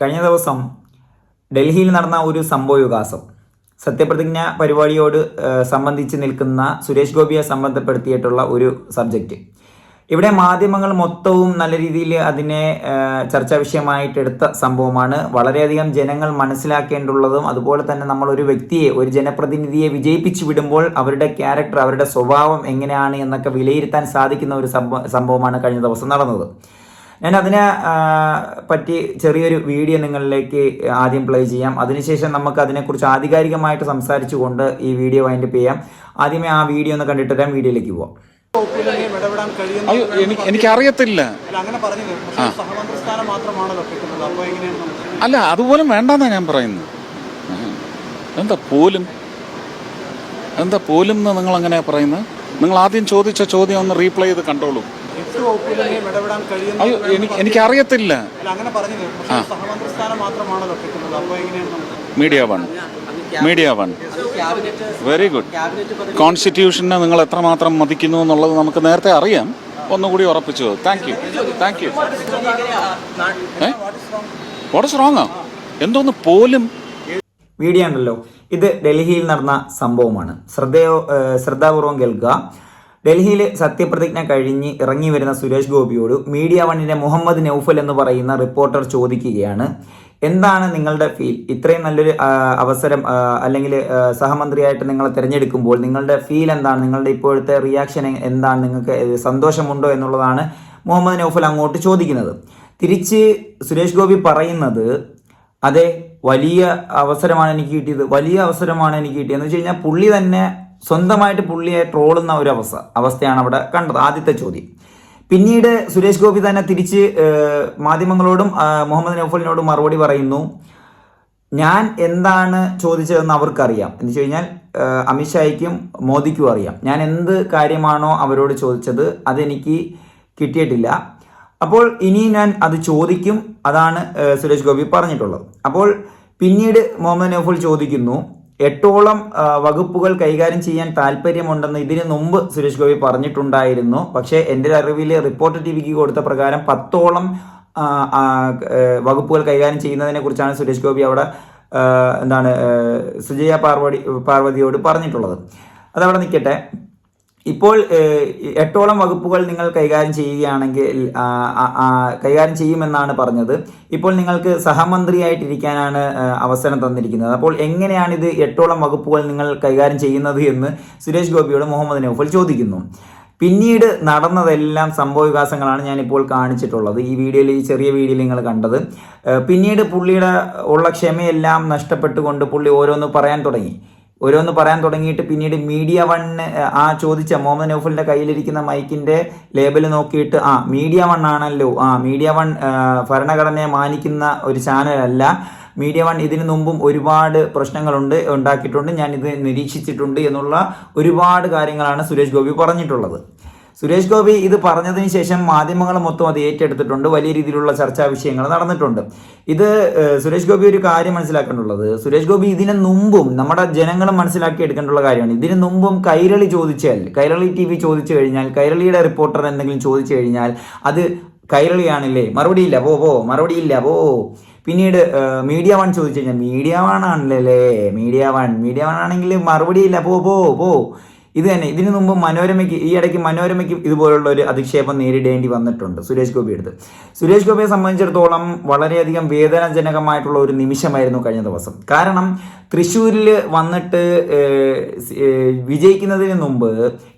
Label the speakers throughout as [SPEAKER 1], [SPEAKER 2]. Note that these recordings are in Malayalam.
[SPEAKER 1] കഴിഞ്ഞ ദിവസം ഡൽഹിയിൽ നടന്ന ഒരു സംഭവവികാസം സത്യപ്രതിജ്ഞ പരിപാടിയോട് സംബന്ധിച്ച് നിൽക്കുന്ന സുരേഷ് ഗോപിയെ സംബന്ധപ്പെടുത്തിയിട്ടുള്ള ഒരു സബ്ജക്റ്റ്. ഇവിടെ മാധ്യമങ്ങൾ മൊത്തവും നല്ല രീതിയിൽ അതിനെ ചർച്ചാ വിഷയമായിട്ട് എടുത്ത സംഭവമാണ്. വളരെയധികം ജനങ്ങൾ മനസ്സിലാക്കേണ്ടുള്ളതും അതുപോലെ തന്നെ നമ്മൾ ഒരു വ്യക്തിയെ ഒരു ജനപ്രതിനിധിയെ വിജയിപ്പിച്ചു വിടുമ്പോൾ അവരുടെ ക്യാരക്ടർ അവരുടെ സ്വഭാവം എങ്ങനെയാണ് എന്നൊക്കെ വിലയിരുത്താൻ സാധിക്കുന്ന ഒരു സംഭവ സംഭവമാണ് കഴിഞ്ഞ ദിവസം നടന്നത്. ഞാൻ അതിനെ പറ്റി ചെറിയൊരു വീഡിയോ നിങ്ങളിലേക്ക് ആദ്യം പ്ലേ ചെയ്യാം. അതിനുശേഷം നമുക്ക് അതിനെക്കുറിച്ച് ആധികാരികമായിട്ട് സംസാരിച്ചു കൊണ്ട് ഈ വീഡിയോ വൈൻഡപ്പ് ചെയ്യാം. ആദ്യമേ ആ വീഡിയോ ഒന്ന് കണ്ടിട്ട് ഞാൻ വീഡിയോയിലേക്ക് പോവാം.
[SPEAKER 2] എനിക്കറിയത്തില്ല.
[SPEAKER 3] അല്ല
[SPEAKER 2] അതുപോലും വേണ്ടെന്നാ ഞാൻ പറയുന്നത്. എന്താ പോലും? എന്താ പോലും എന്ന് നിങ്ങൾ അങ്ങനെ പറയുന്നത്? നിങ്ങൾ ആദ്യം ചോദിച്ച ചോദ്യം ഒന്ന് റീപ്ലൈ ചെയ്ത് കണ്ടോളൂ. അയ്യോ എനിക്ക് എനിക്കറിയത്തില്ല. Media One. Media One. Very good കോൺസ്റ്റിറ്റ്യൂഷനെ നിങ്ങൾ എത്രമാത്രം മതിക്കുന്നു എന്നുള്ളത് നമുക്ക് നേരത്തെ അറിയാം. ഒന്നുകൂടി ഉറപ്പിച്ചു. താങ്ക് യു താങ്ക് യു ഏ? വാട്ട് ഇസ് റോങ് എന്തോന്ന് പോലും?
[SPEAKER 1] മീഡിയ ഉണ്ടല്ലോ. ഇത് ഡൽഹിയിൽ നടന്ന സംഭവമാണ്. ശ്രദ്ധയോ ശ്രദ്ധാപൂർവം കേൾക്കുക. ഡൽഹിയിൽ സത്യപ്രതിജ്ഞ കഴിഞ്ഞ് ഇറങ്ങി വരുന്ന സുരേഷ് ഗോപിയോട് മീഡിയ വണ്ണിന്റെ മുഹമ്മദ് നൌഫൽ എന്ന് പറയുന്ന റിപ്പോർട്ടർ ചോദിക്കുകയാണ്. എന്താണ് നിങ്ങളുടെ ഫീൽ? ഇത്രയും നല്ലൊരു അവസരം അല്ലെങ്കിൽ സഹമന്ത്രിയായിട്ട് നിങ്ങളെ തിരഞ്ഞെടുക്കുമ്പോൾ നിങ്ങളുടെ ഫീൽ എന്താണ്? നിങ്ങളുടെ ഇപ്പോഴത്തെ റിയാക്ഷൻ എന്താണ്? നിങ്ങൾക്ക് സന്തോഷമുണ്ടോ എന്നുള്ളതാണ് മുഹമ്മദ് നൌഫൽ അങ്ങോട്ട് ചോദിക്കുന്നത്. തിരിച്ച് സുരേഷ് ഗോപി പറയുന്നത് അതെ വലിയ അവസരമാണ് എനിക്ക് കിട്ടിയത് വലിയ അവസരമാണ് എനിക്ക് കിട്ടിയത്. എന്ന് വെച്ച് കഴിഞ്ഞാൽ പുള്ളി തന്നെ സ്വന്തമായിട്ട് പുള്ളിയെ ട്രോളുന്ന ഒരു അവസ്ഥ അവസ്ഥയാണ് അവിടെ കണ്ടത് ആദ്യത്തെ ചോദ്യം. പിന്നീട് സുരേഷ് ഗോപി തന്നെ തിരിച്ച് മാധ്യമങ്ങളോടും മുഹമ്മദ് നൗഫലിനോടും മറുപടി പറയുന്നു ഞാൻ എന്താണ് ചോദിച്ചതെന്ന് അവർക്കറിയാം. എന്ന് വെച്ച് കഴിഞ്ഞാൽ അമിത്ഷായ്ക്കും മോദിക്കും അറിയാം. ഞാൻ എന്ത് കാര്യമാണോ അവരോട് ചോദിച്ചത് അതെനിക്ക് കിട്ടിയിട്ടില്ല. അപ്പോൾ ഇനി ഞാൻ അത് ചോദിക്കും അതാണ് സുരേഷ് ഗോപി പറഞ്ഞിട്ടുള്ളത്. അപ്പോൾ പിന്നീട് മുഹമ്മദ് നൗഫൽ ചോദിക്കുന്നു എട്ടോളം വകുപ്പുകൾ കൈകാര്യം ചെയ്യാൻ താല്പര്യമുണ്ടെന്ന് ഇതിനു മുമ്പ് സുരേഷ് ഗോപി പറഞ്ഞിട്ടുണ്ടായിരുന്നു. പക്ഷേ എന്റെ അറിവിൽ റിപ്പോർട്ട് ടി വിക്ക് കൊടുത്ത പ്രകാരം പത്തോളം വകുപ്പുകൾ കൈകാര്യം ചെയ്യുന്നതിനെ കുറിച്ചാണ് സുരേഷ് ഗോപി അവിടെ എന്താണ് സുജയ പാർവതി പാർവതിയോട് പറഞ്ഞിട്ടുള്ളത്. അതവിടെ നിൽക്കട്ടെ. ഇപ്പോൾ എട്ടോളം വകുപ്പുകൾ നിങ്ങൾ കൈകാര്യം ചെയ്യുകയാണെങ്കിൽ കൈകാര്യം ചെയ്യുമെന്നാണ് പറഞ്ഞത്. ഇപ്പോൾ നിങ്ങൾക്ക് സഹമന്ത്രിയായിട്ടിരിക്കാനാണ് അവസരം തന്നിരിക്കുന്നത്. അപ്പോൾ എങ്ങനെയാണ് ഇത് എട്ടോളം വകുപ്പുകൾ നിങ്ങൾ കൈകാര്യം ചെയ്യുന്നത് എന്ന് സുരേഷ് ഗോപിയോട് മുഹമ്മദ് നൗഫൽ ചോദിക്കുന്നു. പിന്നീട് നടന്നതെല്ലാം സംഭവ വികാസങ്ങളാണ് ഞാനിപ്പോൾ കാണിച്ചിട്ടുള്ളത്. ഈ വീഡിയോയിൽ ഈ ചെറിയ വീഡിയോയിൽ നിങ്ങൾ കണ്ടത്. പിന്നീട് പുള്ളിയുടെ ഉള്ള ക്ഷമയെല്ലാം നഷ്ടപ്പെട്ടുകൊണ്ട് പുള്ളി ഓരോന്ന് പറയാൻ തുടങ്ങി. ഓരോന്ന് പറയാൻ തുടങ്ങിയിട്ട് പിന്നീട് മീഡിയ വണ്ണ് ആ ചോദിച്ച മുഹമ്മദ് നൗഫലിന്റെ കയ്യിലിരിക്കുന്ന മൈക്കിന്റെ ലേബൽ നോക്കിയിട്ട് ആ മീഡിയ വൺ ആണല്ലോ ആ മീഡിയ വൺ ഭരണഘടനയെ മാനിക്കുന്ന ഒരു ചാനലല്ല. മീഡിയ വൺ ഇതിനു മുമ്പും ഒരുപാട് പ്രശ്നങ്ങളുണ്ട് ഉണ്ടാക്കിയിട്ടുണ്ട് ഞാൻ ഇത് നിരീക്ഷിച്ചിട്ടുണ്ട് എന്നുള്ള ഒരുപാട് കാര്യങ്ങളാണ് സുരേഷ് ഗോപി പറഞ്ഞിട്ടുള്ളത്. സുരേഷ് ഗോപി ഇത് പറഞ്ഞതിന് ശേഷം മാധ്യമങ്ങൾ മൊത്തം അത് ഏറ്റെടുത്തിട്ടുണ്ട്. വലിയ രീതിയിലുള്ള ചർച്ചാ വിഷയങ്ങൾ നടന്നിട്ടുണ്ട്. ഇത് സുരേഷ് ഗോപി ഒരു കാര്യം മനസ്സിലാക്കേണ്ടുള്ളത്. സുരേഷ് ഗോപി ഇതിനു മുമ്പും നമ്മുടെ ജനങ്ങൾ മനസ്സിലാക്കി എടുക്കേണ്ടുള്ള കാര്യമാണ്. ഇതിനു മുമ്പും കൈരളി ചോദിച്ചാൽ കൈരളി ടി വി ചോദിച്ചു കഴിഞ്ഞാൽ കൈരളിയുടെ റിപ്പോർട്ടർ എന്തെങ്കിലും ചോദിച്ചു കഴിഞ്ഞാൽ അത് കൈരളിയാണില്ലേ? മറുപടിയില്ല പോ പോ മറുപടിയില്ല പോ. പിന്നീട് മീഡിയ വൺ ചോദിച്ചു കഴിഞ്ഞാൽ മീഡിയ വൺ ആണല്ലേ മീഡിയ വൺ മീഡിയ വൺ ആണെങ്കിൽ മറുപടിയില്ല പോ പോ പോ. ഇത് തന്നെ. ഇതിനു മുമ്പ് മനോരമയ്ക്ക് ഈ ഇടയ്ക്ക് മനോരമയ്ക്ക് ഇതുപോലുള്ള ഒരു അധിക്ഷേപം നേരിടേണ്ടി വന്നിട്ടുണ്ട് സുരേഷ് ഗോപി എടുത്ത് സുരേഷ് ഗോപിയെ സംബന്ധിച്ചിടത്തോളം വളരെയധികം വേദനാജനകമായിട്ടുള്ള ഒരു നിമിഷമായിരുന്നു കഴിഞ്ഞ ദിവസം. കാരണം തൃശ്ശൂരിൽ വന്നിട്ട് വിജയിക്കുന്നതിന് മുമ്പ്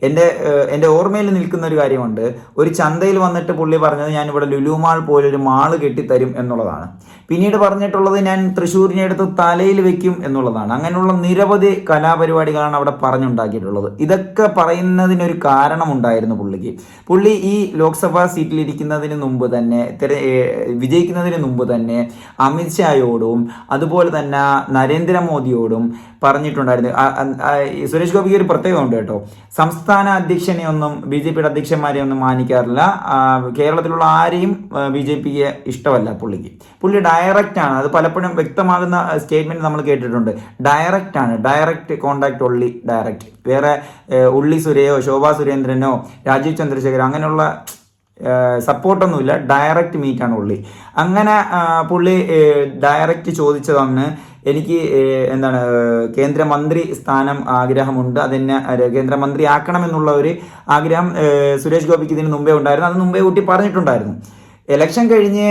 [SPEAKER 1] എന്റെ എന്റെ ഓർമ്മയിൽ നിൽക്കുന്ന ഒരു കാര്യമുണ്ട്. ഒരു ചന്തയിൽ വന്നിട്ട് പുള്ളി പറഞ്ഞത് ഞാൻ ഇവിടെ ലുലുമാൾ പോലൊരു മാൾ കെട്ടിത്തരും എന്നുള്ളതാണ്. പിന്നീട് പറഞ്ഞിട്ടുള്ളത് ഞാൻ തൃശ്ശൂരിനെ എടുത്ത് തലയിൽ വെക്കും എന്നുള്ളതാണ്. അങ്ങനെയുള്ള നിരവധി കലാപരിപാടികളാണ് അവിടെ പറഞ്ഞുണ്ടാക്കിയിട്ടുള്ളത്. ഇതൊക്കെ പറയുന്നതിനൊരു കാരണമുണ്ടായിരുന്നു പുള്ളിക്ക്. പുള്ളി ഈ ലോക്സഭാ സീറ്റിലിരിക്കുന്നതിന് മുമ്പ് തന്നെ തെര വിജയിക്കുന്നതിന് മുമ്പ് തന്നെ അമിത്ഷായോടും അതുപോലെ തന്നെ നരേന്ദ്രമോദിയോടും പറഞ്ഞിട്ടുണ്ടായിരുന്നു. സുരേഷ് ഗോപിക്ക് ഒരു പ്രത്യേകത ഉണ്ട് കേട്ടോ. സംസ്ഥാന അധ്യക്ഷനെ ഒന്നും ബി ജെ പിയുടെ അധ്യക്ഷന്മാരെ ഒന്നും മാനിക്കാറില്ല കേരളത്തിലുള്ള ആരെയും ബി ജെ പിക്ക് ഇഷ്ടമല്ല പുള്ളിക്ക്. പുള്ളി ഡയറക്റ്റ് ആണ്. അത് പലപ്പോഴും വ്യക്തമാകുന്ന സ്റ്റേറ്റ്മെന്റ് നമ്മൾ കേട്ടിട്ടുണ്ട്. ഡയറക്റ്റ് ആണ്. ഡയറക്റ്റ് കോണ്ടാക്ട് ഉള്ളി ഡയറക്റ്റ് വേറെ ഉള്ളി സുരയോ ശോഭാ സുരേന്ദ്രനോ രാജീവ് ചന്ദ്രശേഖരോ അങ്ങനെയുള്ള സപ്പോർട്ടൊന്നുമില്ല. ഡയറക്റ്റ് മീറ്റ് ആണ് പുള്ളി അങ്ങനെ പുള്ളി ഡയറക്റ്റ് ചോദിച്ചതാണ് എനിക്ക് എന്താണ് കേന്ദ്രമന്ത്രി സ്ഥാനം ആഗ്രഹമുണ്ട്. അതെന്നെ കേന്ദ്രമന്ത്രി ആക്കണമെന്നുള്ള ഒരു ആഗ്രഹം സുരേഷ് ഗോപിക്ക് ഇതിന് മുമ്പേ ഉണ്ടായിരുന്നു. അത് മുമ്പേ കൂട്ടി പറഞ്ഞിട്ടുണ്ടായിരുന്നു. ഇലക്ഷൻ കഴിഞ്ഞ്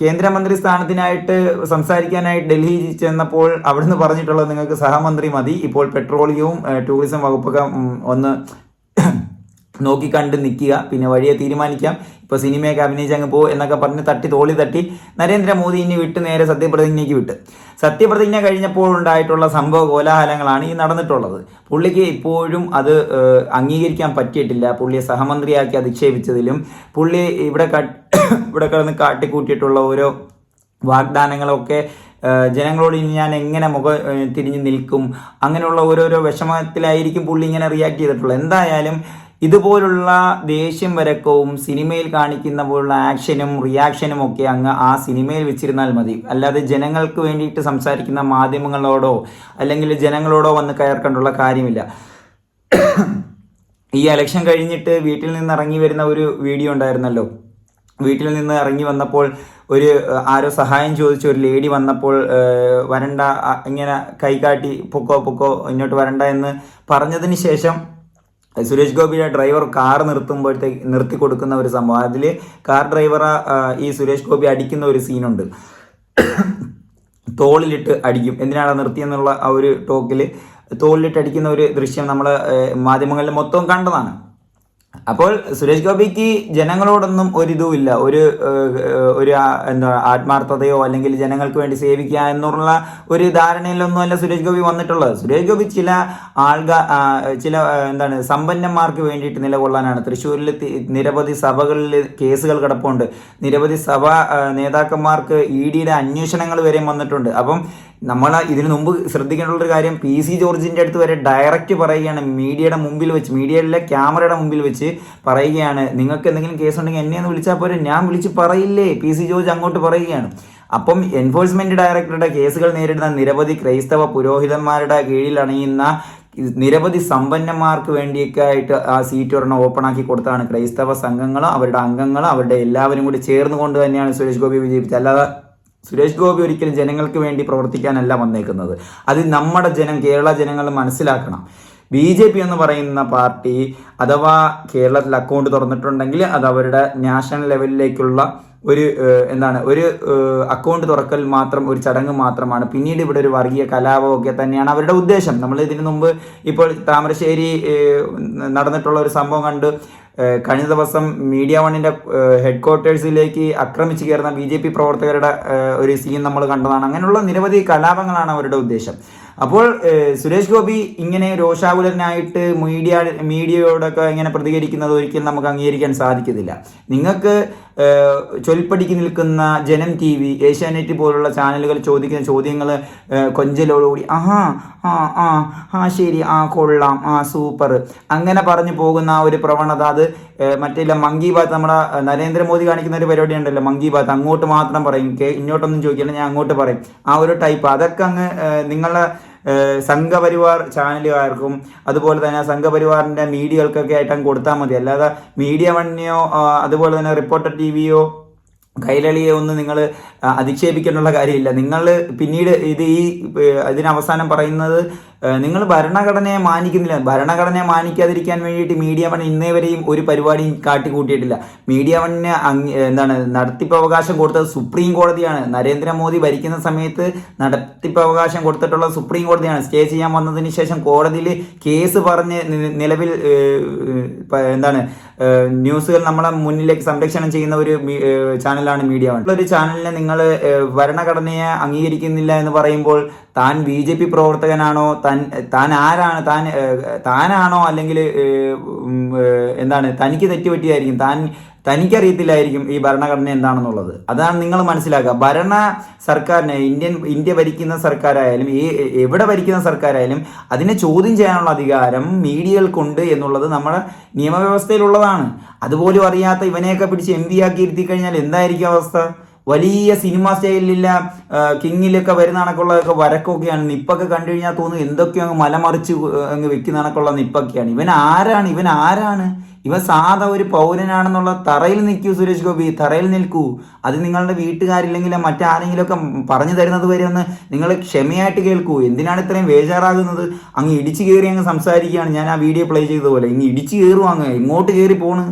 [SPEAKER 1] കേന്ദ്രമന്ത്രി സ്ഥാനത്തിനായിട്ട് സംസാരിക്കാനായിട്ട് ഡൽഹി ചെന്നപ്പോൾ അവിടുന്ന് പറഞ്ഞിട്ടുള്ളത് നിങ്ങൾക്ക് സഹമന്ത്രി മതി. ഇപ്പോൾ പെട്രോളിയവും ടൂറിസം വകുപ്പൊക്കെ ഒന്ന് നോക്കിക്കണ്ട് നിൽക്കുക പിന്നെ വഴിയെ തീരുമാനിക്കാം. ഇപ്പോൾ സിനിമയൊക്കെ അഭിനയിച്ച് അങ്ങ് പോ എന്നൊക്കെ പറഞ്ഞ് തട്ടി തോളി തട്ടി നരേന്ദ്രമോദി ഇനി വിട്ട് നേരെ സത്യപ്രതിജ്ഞയ്ക്ക് വിട്ട്. സത്യപ്രതിജ്ഞ കഴിഞ്ഞപ്പോൾ ഉണ്ടായിട്ടുള്ള സംഭവ കോലാഹലങ്ങളാണ് ഈ നടന്നിട്ടുള്ളത്. പുള്ളിക്ക് ഇപ്പോഴും അത് അംഗീകരിക്കാൻ പറ്റിയിട്ടില്ല. പുള്ളിയെ സഹമന്ത്രിയാക്കി അധിക്ഷേപിച്ചതിലും പുള്ളി ഇവിടെ ഇവിടെ കിടന്ന് കാട്ടിക്കൂട്ടിയിട്ടുള്ള ഓരോ വാഗ്ദാനങ്ങളൊക്കെ ജനങ്ങളോട് ഇനി ഞാൻ എങ്ങനെ മുഖ തിരിഞ്ഞ് നിൽക്കും? അങ്ങനെയുള്ള ഓരോരോ വിഷമത്തിലായിരിക്കും പുള്ളി ഇങ്ങനെ റിയാക്ട് ചെയ്തിട്ടുള്ളത്. എന്തായാലും ഇതുപോലുള്ള ദേഷ്യം വരക്കവും സിനിമയിൽ കാണിക്കുന്ന പോലുള്ള ആക്ഷനും റിയാക്ഷനും ഒക്കെ അങ്ങ് ആ സിനിമയിൽ വെച്ചിരുന്നാൽ മതി. അല്ലാതെ ജനങ്ങൾക്ക് വേണ്ടിയിട്ട് സംസാരിക്കുന്ന മാധ്യമങ്ങളോടോ അല്ലെങ്കിൽ ജനങ്ങളോടോ വന്ന് കയർക്കേണ്ടുള്ള കാര്യമില്ല. ഈ ഇലക്ഷൻ കഴിഞ്ഞിട്ട് വീട്ടിൽ നിന്ന് ഇറങ്ങി വരുന്ന ഒരു വീഡിയോ ഉണ്ടായിരുന്നല്ലോ. വീട്ടിൽ നിന്ന് ഇറങ്ങി വന്നപ്പോൾ ഒരു ആരോ സഹായം ചോദിച്ച ഒരു ലേഡി വന്നപ്പോൾ വരണ്ട ഇങ്ങനെ കൈകാട്ടി പൊക്കോ പൊക്കോ ഇങ്ങോട്ട് വരണ്ട എന്ന് പറഞ്ഞതിന് ശേഷം സുരേഷ് ഗോപിയുടെ ഡ്രൈവർ കാർ നിർത്തുമ്പോഴത്തേക്ക് നിർത്തി കൊടുക്കുന്ന ഒരു സംഭവം. അതിൽ കാർ ഡ്രൈവർ ഈ സുരേഷ് ഗോപി അടിക്കുന്ന ഒരു സീനുണ്ട്. തോളിലിട്ട് അടിക്കും. എന്തിനാണ് നിർത്തിയെന്നുള്ള ആ ഒരു ടോക്കിൽ തോളിലിട്ട് അടിക്കുന്ന ഒരു ദൃശ്യം നമ്മൾ മാധ്യമങ്ങളിൽ മൊത്തം കണ്ടതാണ്. അപ്പോൾ സുരേഷ് ഗോപിക്ക് ജനങ്ങളോടൊന്നും ഒരിതുമില്ല ഒരു ഒരു എന്താ ആത്മാർത്ഥതയോ അല്ലെങ്കിൽ ജനങ്ങൾക്ക് വേണ്ടി സേവിക്കുക എന്നുള്ള ഒരു ധാരണയിലൊന്നും അല്ല സുരേഷ് ഗോപി വന്നിട്ടുള്ളത്. സുരേഷ് ഗോപി ചില ആൾക ചില എന്താണ് സമ്പന്നന്മാർക്ക് വേണ്ടിയിട്ട് നിലകൊള്ളാനാണ്. തൃശ്ശൂരിൽ നിരവധി സഭകളിൽ കേസുകൾ കിടപ്പുണ്ട്. നിരവധി സഭ നേതാക്കന്മാർക്ക് ഇ ഡിയുടെ അന്വേഷണങ്ങൾ വരെ വന്നിട്ടുണ്ട്. അപ്പം നമ്മൾ ഇതിനു മുമ്പ് ശ്രദ്ധിക്കേണ്ട ഒരു കാര്യം പി സി ജോർജിന്റെ അടുത്ത് വരെ ഡയറക്റ്റ് പറയുകയാണ് മീഡിയയുടെ മുമ്പിൽ വെച്ച് മീഡിയയിലെ ക്യാമറയുടെ മുമ്പിൽ വെച്ച് പറയുകയാണ്. നിങ്ങൾക്ക് എന്തെങ്കിലും കേസ് ഉണ്ടെങ്കിൽ എന്നെ ഒന്ന് വിളിച്ചാൽ പോരെ. ഞാൻ വിളിച്ച് പറയില്ലേ. പി സി ജോർജ് അങ്ങോട്ട് പറയുകയാണ്. അപ്പം എൻഫോഴ്സ്മെന്റ് ഡയറക്ടറുടെ കേസുകൾ നേരിടുന്ന നിരവധി ക്രൈസ്തവ പുരോഹിതന്മാരുടെ കീഴിൽ അണിയുന്ന നിരവധി സമ്പന്നന്മാർക്ക് വേണ്ടിയൊക്കെ ആയിട്ട് ആ സീറ്റ് ഒരെണ്ണം ഓപ്പൺ ആക്കി കൊടുത്താണ് ക്രൈസ്തവ സംഘങ്ങളും അവരുടെ അംഗങ്ങളും അവരുടെ എല്ലാവരും കൂടി ചേർന്ന് കൊണ്ട് തന്നെയാണ് സുരേഷ് ഗോപി വിജയിപ്പിച്ചത്. അല്ലാതെ സുരേഷ് ഗോപി ഒരിക്കലും ജനങ്ങൾക്ക് വേണ്ടി പ്രവർത്തിക്കാനല്ല വന്നേക്കുന്നത്. അത് നമ്മുടെ ജനം കേരള ജനങ്ങൾ മനസ്സിലാക്കണം. ബി ജെ പി എന്ന് പറയുന്ന പാർട്ടി അഥവാ കേരളത്തിൽ അക്കൗണ്ട് തുറന്നിട്ടുണ്ടെങ്കിൽ അത് അവരുടെ നാഷണൽ ലെവലിലേക്കുള്ള ഒരു എന്താണ് ഒരു അക്കൗണ്ട് തുറക്കൽ മാത്രം ഒരു ചടങ്ങ് മാത്രമാണ്. പിന്നീട് ഇവിടെ ഒരു വർഗീയ കലാപമൊക്കെ തന്നെയാണ് അവരുടെ ഉദ്ദേശം. നമ്മൾ ഇതിനു മുമ്പ് ഇപ്പോൾ താമരശ്ശേരി നടന്നിട്ടുള്ള ഒരു സംഭവം കണ്ട് കഴിഞ്ഞ ദിവസം മീഡിയ വണ്ണിന്റെ ഹെഡ് ക്വാർട്ടേഴ്സിലേക്ക് ആക്രമിച്ചു കയറുന്ന ബി പ്രവർത്തകരുടെ ഒരു സീൻ നമ്മൾ കണ്ടതാണ്. അങ്ങനെയുള്ള നിരവധി കലാപങ്ങളാണ് അവരുടെ ഉദ്ദേശം. അപ്പോൾ സുരേഷ് ഗോപി ഇങ്ങനെ രോഷാകുലനായിട്ട് മീഡിയ മീഡിയയോടൊക്കെ ഇങ്ങനെ പ്രതികരിക്കുന്നത് ഒരിക്കലും നമുക്ക് അംഗീകരിക്കാൻ സാധിക്കത്തില്ല. നിങ്ങൾക്ക് ചൊൽപ്പടിക്ക് നിൽക്കുന്ന ജനം ടി വി ഏഷ്യാനെറ്റ് പോലുള്ള ചാനലുകൾ ചോദിക്കുന്ന ചോദ്യങ്ങൾ കൊഞ്ചലോടുകൂടി ആഹാ ആ ആ ആ ശരി ആ കൊള്ളാം ആ സൂപ്പർ. അങ്ങനെ പറഞ്ഞു പോകുന്ന ആ ഒരു പ്രവണത അത് മറ്റേ മങ്കി ബാത്ത് നമ്മുടെ നരേന്ദ്രമോദി കാണിക്കുന്ന ഒരു പരിപാടി ഉണ്ടല്ലോ മങ്കി ബാത്ത് അങ്ങോട്ട് മാത്രം പറയും ഇങ്ങോട്ടൊന്നും ചോദിക്കില്ല ഞാൻ അങ്ങോട്ട് പറയും. ആ ഒരു ടൈപ്പ് അതൊക്കെ അങ്ങ് നിങ്ങളുടെ സംഘപരിവാർ ചാനലുകാർക്കും അതുപോലെ തന്നെ സംഘപരിവാറിന്റെ മീഡിയകൾക്കൊക്കെ ആയിട്ടും കൊടുത്താൽ മതി. അല്ലാതെ മീഡിയ വണ്ണിയോ അതുപോലെ തന്നെ റിപ്പോർട്ടർ ടി വിയോ കൈരളിയെ ഒന്നും നിങ്ങൾ അധിക്ഷേപിക്കാനുള്ള കാര്യമില്ല. നിങ്ങൾ പിന്നീട് ഇത് ഈ ഇതിനവസാനം ഇതിന് പറയുന്നത് നിങ്ങൾ ഭരണഘടനയെ മാനിക്കുന്നില്ല. ഭരണഘടനയെ മാനിക്കാതിരിക്കാൻ വേണ്ടിയിട്ട് മീഡിയ വൺ ഇന്നേ വരെയും ഒരു പരിപാടിയും കാട്ടിക്കൂട്ടിയിട്ടില്ല. മീഡിയ വണ്ണിന് എന്താണ് നടത്തിപ്പ് അവകാശം കൊടുത്തത് സുപ്രീം കോടതിയാണ്. നരേന്ദ്രമോദി ഭരിക്കുന്ന സമയത്ത് നടത്തിപ്പ് അവകാശം കൊടുത്തിട്ടുള്ളത് സുപ്രീം കോടതിയാണ്. സ്റ്റേ ചെയ്യാൻ വന്നതിന് ശേഷം കോടതിയിൽ കേസ് പറഞ്ഞ് നിലവിൽ എന്താണ് ന്യൂസുകൾ നമ്മളെ മുന്നിലേക്ക് സംരക്ഷണം ചെയ്യുന്ന ഒരു ചാനലാണ് മീഡിയ വൺ. ഒരു ചാനലിനെ നിങ്ങൾ ഭരണഘടനയെ അംഗീകരിക്കുന്നില്ല എന്ന് പറയുമ്പോൾ താൻ ബി ജെ പി പ്രവർത്തകനാണോ താൻ താൻ ആരാണ് താൻ താനാണോ അല്ലെങ്കിൽ എന്താണ് തനിക്ക് തെറ്റുപറ്റിയായിരിക്കും. താൻ തനിക്കറിയത്തില്ലായിരിക്കും ഈ ഭരണഘടന എന്താണെന്നുള്ളത്. അതാണ് നിങ്ങൾ മനസ്സിലാക്കുക. ഭരണ സർക്കാരിനെ ഇന്ത്യൻ ഇന്ത്യ ഭരിക്കുന്ന സർക്കാരായാലും ഈ എവിടെ ഭരിക്കുന്ന സർക്കാരായാലും അതിനെ ചോദ്യം ചെയ്യാനുള്ള അധികാരം മീഡിയകൾക്കുണ്ട് എന്നുള്ളത് നമ്മുടെ നിയമവ്യവസ്ഥയിലുള്ളതാണ്. അതുപോലും അറിയാത്ത ഇവനെയൊക്കെ പിടിച്ച് എം പി ആക്കി ഇരുത്തി കഴിഞ്ഞാൽ എന്തായിരിക്കും അവസ്ഥ? വലിയ സിനിമ സ്റ്റൈലില്ല കിങ്ങിലൊക്കെ വരുന്ന കണക്കുള്ളതൊക്കെ വരക്കൊക്കെയാണ്. നിപ്പൊക്കെ കണ്ടു കഴിഞ്ഞാൽ തോന്നുന്നു എന്തൊക്കെയോ അങ്ങ് മലമറിച്ച് അങ്ങ് വെക്കുന്ന കണക്കുള്ള നിപ്പൊക്കെയാണ്. ഇവൻ ആരാണ്? ഇവൻ ആരാണ്? ഇവൻ സാധാ ഒരു പൗരനാണെന്നുള്ള തറയിൽ നിൽക്കൂ സുരേഷ് ഗോപി തറയിൽ നിൽക്കൂ. അത് നിങ്ങളുടെ വീട്ടുകാരില്ലെങ്കിൽ മറ്റാരെങ്കിലും ഒക്കെ പറഞ്ഞു തരുന്നത് വരെ ഒന്ന് നിങ്ങൾ ക്ഷമയായിട്ട് കേൾക്കൂ. എന്തിനാണ് ഇത്രയും വേജാറാകുന്നത് അങ്ങ് ഇടിച്ചു കയറി അങ്ങ് സംസാരിക്കുകയാണ്. ഞാൻ ആ വീഡിയോ പ്ലേ ചെയ്തതുപോലെ. ഇങ്ങ് ഇടിച്ചു കയറും അങ്ങ്. ഇങ്ങോട്ട് കയറി പോണ്?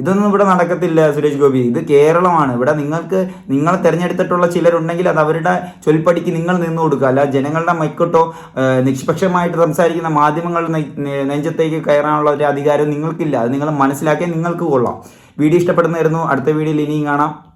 [SPEAKER 1] ഇതൊന്നും ഇവിടെ നടക്കത്തില്ല സുരേഷ് ഗോപി. ഇത് കേരളമാണ്. ഇവിടെ നിങ്ങൾക്ക് നിങ്ങൾ തിരഞ്ഞെടുത്തിട്ടുള്ള ചിലരുണ്ടെങ്കിൽ അത് അവരുടെ ചൊൽപ്പടിക്ക് നിങ്ങൾ നിന്നു കൊടുക്കുക. അല്ല ജനങ്ങളുടെ മൈക്കോട്ടോ നിഷ്പക്ഷമായിട്ട് സംസാരിക്കുന്ന മാധ്യമങ്ങളുടെ നെഞ്ചത്തേക്ക് കയറാനുള്ള ഒരു അധികാരം നിങ്ങൾക്കില്ല. അത് നിങ്ങൾ മനസ്സിലാക്കിയാൽ നിങ്ങൾക്ക് കൊള്ളാം. വീഡിയോ ഇഷ്ടപ്പെടുന്നതായിരുന്നു അടുത്ത വീഡിയോയിൽ ഇനിയും കാണാം.